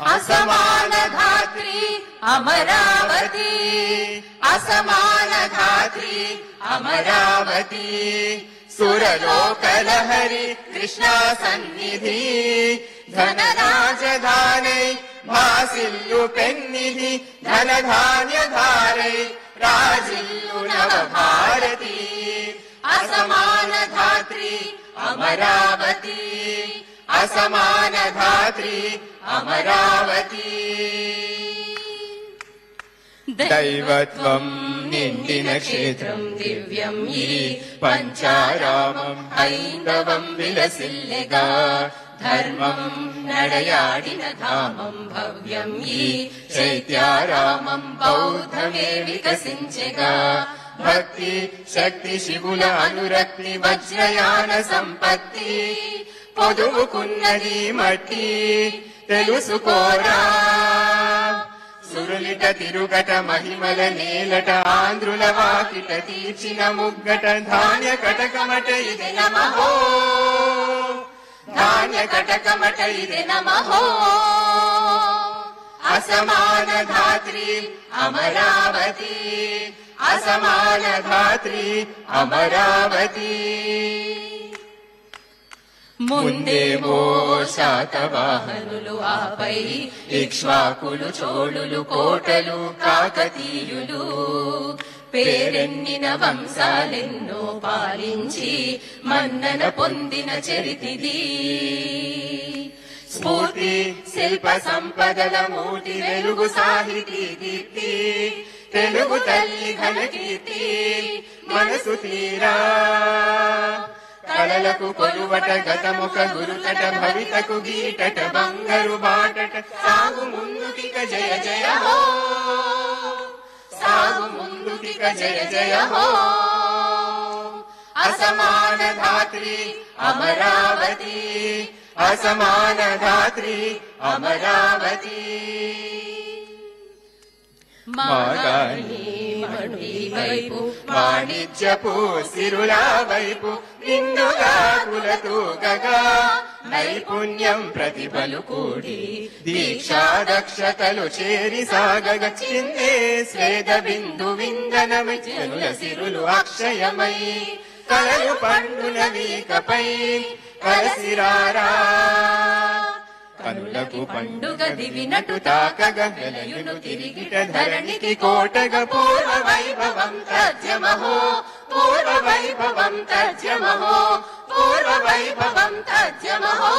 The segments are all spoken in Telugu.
असमानधात्री अमरावती। असमानधात्री अमरावती। सुरलोकलहरि कृष्णासन्निधि। सन्निधि धनकाजधाने भासिुकन्निधिः धनधान्यधारे राजीयुरवभारती असमानधात्री अमरावती। ధనధాన్య ధారై రాజిల్లు నవ భారతి అసమాన ధాత్రి అమరావతి. అసమాన ధాత్రి అమరావతి దైవత్వం నిండిన క్షేత్రం దివ్యం ఈ పంచారామం హైందవం భక్తి శక్తి శివుల అనురక్తి వజ్రయాన సంపత్తి. పొదువుకున్నది మట్టి తెలుసుకోరా. సురులిట తిరుగట మహిమల నేలట ఆంధ్రుల వాకిట తీర్చిన ముగ్గట ధాన్య కటకమట ఇది నమహో. ధాన్య కటకమట ఇది నమహో. అసమాన ధాత్రి అమరావతి. అసమాన అమరావతి. ముందేమో శాతవాహనులు ఆపై ఇక్ష్వాకులు చోళులు కోటలు కాకతీయులు. పేరెన్నిన వంశాలెన్నో పాలించి మన్నన పొందిన చరితిది. స్ఫూర్తి శిల్ప సంపదల మూటి వెలుగు సాహితీ దీప్తి తెలుగు తల్లి ఘన కీర్తి మనసు తీరా. కళలకు కొలువట గతముఖ గురుతట భవితకు గీటట బంగరు బాటట సాగు ముందుకిక జయ జయ హో. సాగు ముందుకిక జయ జయ హో. అసమాన ధాత్రి అమరావతి అసమాన ధాత్రి అమరావతి వైపు వాణిజ్యపు సిరుల వైపు నిండుగా కులతూగగా నైపుణ్యం ప్రతిభలు కూడి దీక్షా దక్షతలు చేరి సాగగ చిందే స్వేద బిందు విందనమై జనుల సిరులు అక్షయమై కలలు పండునవీకపై వీకపై కలసిరారా కనులకు పండుగ దివినటు తాకగ వెలయును తిరిగిట ధరణికి కోటగ పూర్వ వైభవం తజ్యమహో పూర్వ వైభవం తజ్యమహో పూర్వ వైభవం తజ్యమహో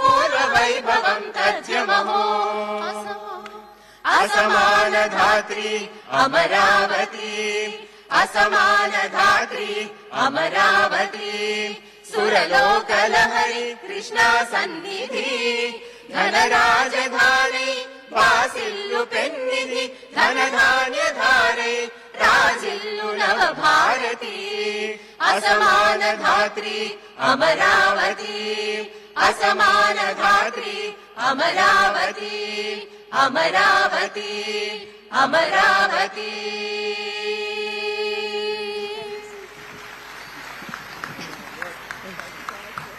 పూర్వ వైభవం తజ్యమహో అసమాన ధాత్రి అమరావతి. అసమాన ధాత్రి అమరావతి. लोकलहरि कृष्णा सन्निधि धनराजधानी रासिल्लु पेन्निः धन धान्य धारे रासिल्लु अमरावती असमानधात्री अमरावती अमरावती अमरावती।